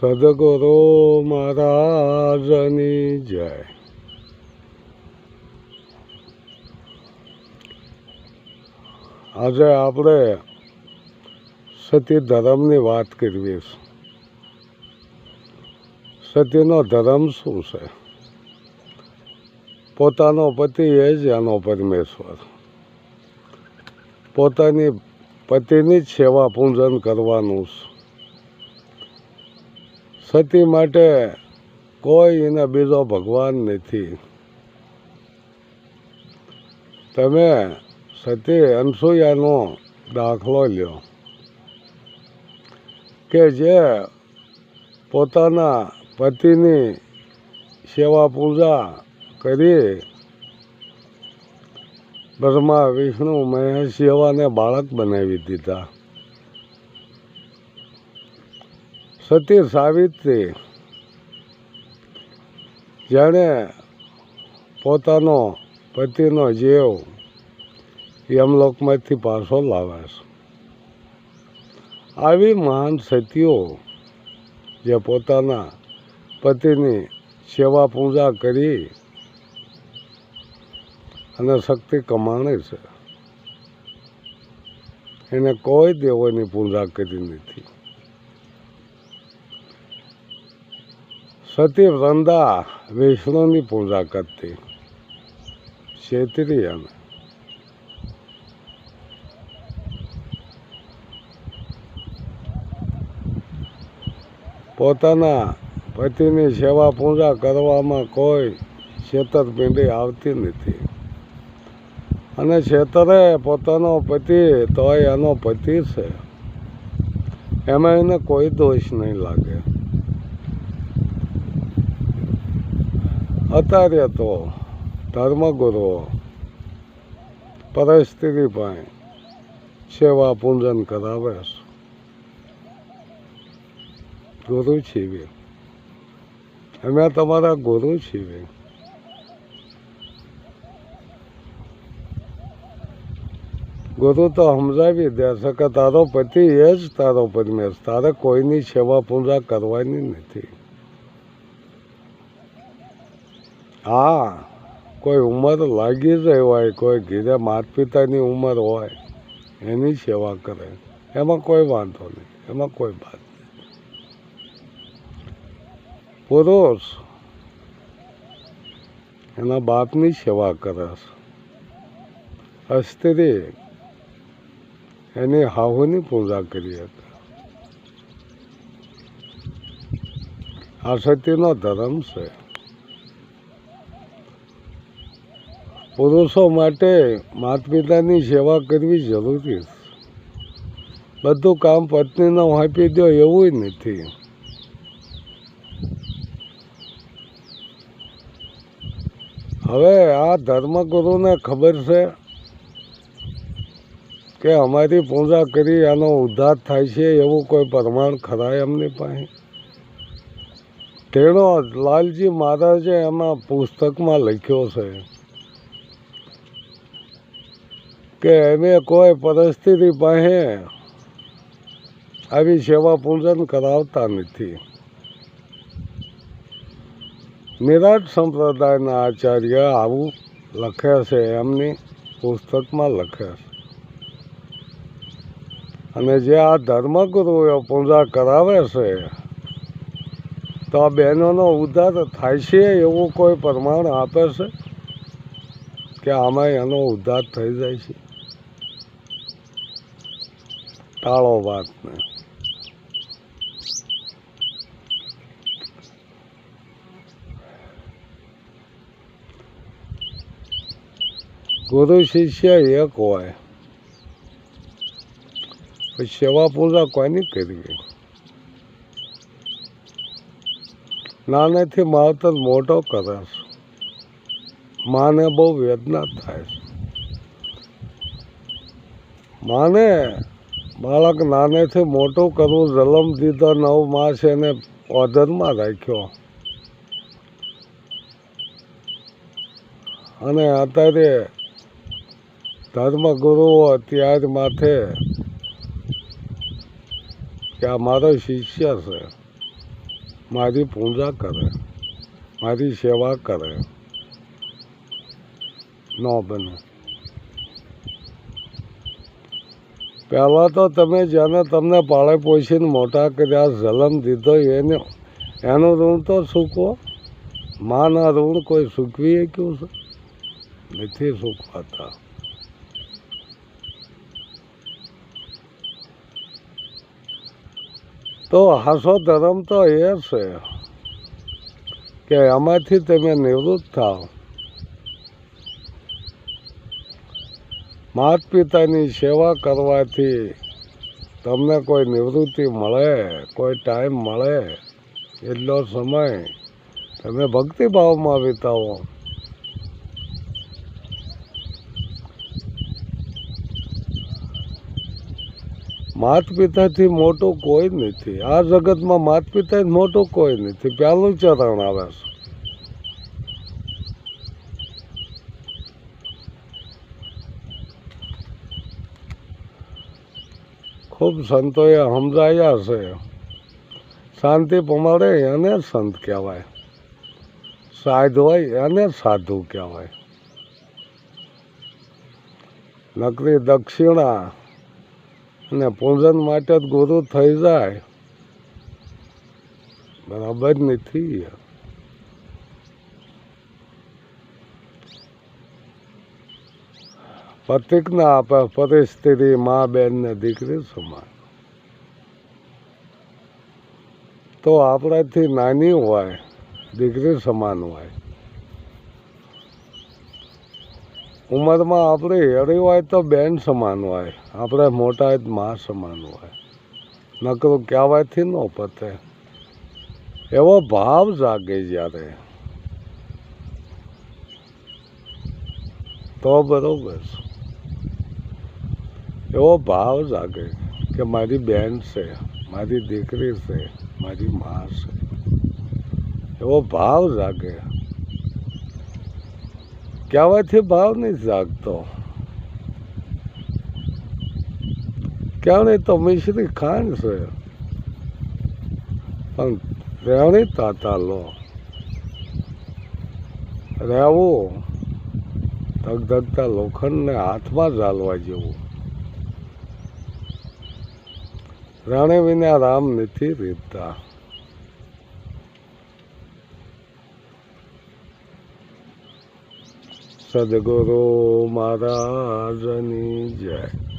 સદગુરુ મહારાજની જય આજે આપણે સતી ધર્મની વાત કરવી છે સતીનો ધર્મ શું છે? પોતાનો પતિ એ જ એનો પરમેશ્વર. પોતાની પતિની જ સેવા પૂજન કરવાનું છે. સતી માટે કોઈ એને બીજો ભગવાન નથી. તમે સતી અનસુયાનો દાખલો લ્યો. કે જે પોતાના પતિની સેવા પૂજા કરી બ્રહ્મા, વિષ્ણુ, મહેશ જેવાને બાળક બનાવી દીધા. સતી સાવિત્રી જેણે પોતાનો પતિનો જીવ યમલોકમાંથી પાછો લાવે છે. આવી મહાન સતીઓ જે પોતાના પતિની સેવા પૂજા કરી અને શક્તિ કમાણે છે. એને કોઈ દેવોની પૂજા કરી નથી. સતી વૃંદા વિષ્ણુની પૂજા કરતી છેતરી પોતાના પતિની સેવા પૂજા કરવામાં કોઈ છેતરપિંડી આવતી નથી અને છેતરે પોતાનો પતિ તો એનો પતિ છે એમાં એને કોઈ દોષ નહીં લાગે અત્યારે તો પરિસ્થિતિ પણ સેવા પૂજન કરાવે છે. ગુરુ છીએ. અમે તમારા ગુરુ છીએ. ગુરુ તો સમજાવી દે છે કે તારો પતિ એ જ તારો પરમેશ તારે કોઈની સેવા પૂજા કરવાની નથી. હા, કોઈ ઉંમર લાગી રહી હોય, કોઈ ઘીરે માતા પિતાની ઉંમર હોય, એની સેવા કરે. એમાં કોઈ વાંધો નહીં, એમાં કોઈ વાત નહીં. પુરુષ એના બાપની સેવા કરે છે. સ્ત્રી એની હાહુની પૂજા કરી હતી. આ સતીનો ધર્મ છે. પુરુષો માટે માતા પિતાની સેવા કરવી જરૂરી બધું કામ પત્નીને આપી દો એવું નથી. હવે આ ધર્મગુરુને ખબર છે કે અમારી પૂજા કરી આનો ઉદ્ધાર થાય છે એવું કોઈ પ્રમાણ ખરા એમની પાસે? તેનો લાલજી મહારાજે એમાં પુસ્તકમાં લખ્યો છે. કે એને કોઈ પરિસ્થિતિ પાસે આવી સેવા પૂજન કરાવતા નથી. નિરાટ સંપ્રદાયના આચાર્ય આવું લખે છે, એમની પુસ્તકમાં લખે છે. અને જે આ ધર્મગુરુઓ પૂજા કરાવે છે, તો આ બહેનોનો ઉદ્ધાર થાય છે એવું કોઈ પ્રમાણ આપે છે? કે આમાં એનો ઉદ્ધાર થઈ જાય છે? ટાળો વાતને ગુરુ શિષ્ય એક હોય. સેવા પૂજા કોઈની કરવી નાનેથી માવતર મોટો કરે છે. માને બહુ વેદના થાય છે. માને બાળક નાનેથી મોટું કરવું જન્મ દીધો નવ માસ એને ઓધરમાં રાખ્યો. અને અત્યારે ધર્મગુરુઓ અત્યાર માથે કે આ મારો શિષ્ય છે, મારી પૂજા કરે, મારી સેવા કરે. ન બને. પહેલાં તો તમે જેને તમને પાળે પોષીને મોટા કર્યા, જલમ દીધો, એને, એનું ઋણ તો સૂકવો. માના ઋણ કોઈ સૂકવી કેવું છે? નથી સૂકવાતા. તો હાસો ધર્મ તો એ છે કે એમાંથી તમે નિવૃત્ત થાઓ. માત પિતાની સેવા કરવાથી તમને કોઈ નિવૃત્તિ મળે, કોઈ ટાઈમ મળે, એટલો સમય તમે ભક્તિભાવમાં વિતાવો. માત પિતાથી મોટું કોઈ નથી. આ જગતમાં માત પિતા મોટું કોઈ નથી. પહેલું ચરણ આવે છે. ખૂબ સંતોએ સમજાયા છે. શાંતિ પમાડે એને સંત કહેવાય. સાધ હોય એને સાધુ કહેવાય. નકરી દક્ષિણા અને પૂજન માટે જ ગુરુ થઈ જાય. બરાબર નથી. પ્રતિજ્ઞા આપે પરિસ્થિતિ મા બેન ને દીકરી સમાન. તો આપણાથી નાની હોય, દીકરી સમાન હોય. ઉંમરમાં આપણે હેરી હોય તો બેન સમાન હોય, આપણે મોટા હોય મા સમાન હોય. નકરું કહેવાયથી ન પતે. એવો ભાવ જાગે જ્યારે. તો બરોબર. એવો ભાવ જાગે કે મારી બેન છે, મારી દીકરી છે, મારી મા છે. એવો ભાવ જાગે. કહેવાથી ભાવ નહીં જાગતો. ક્યારેય તો મિશ્રી ખાંડ છે. પણ રહેણી તાતા લો. રહેવું, ધગધગતા લોખંડને હાથમાં ઝાલવા જેવું. રાણે વિના રામ નથી રીતતા સદગુરુ મહારાજની જય.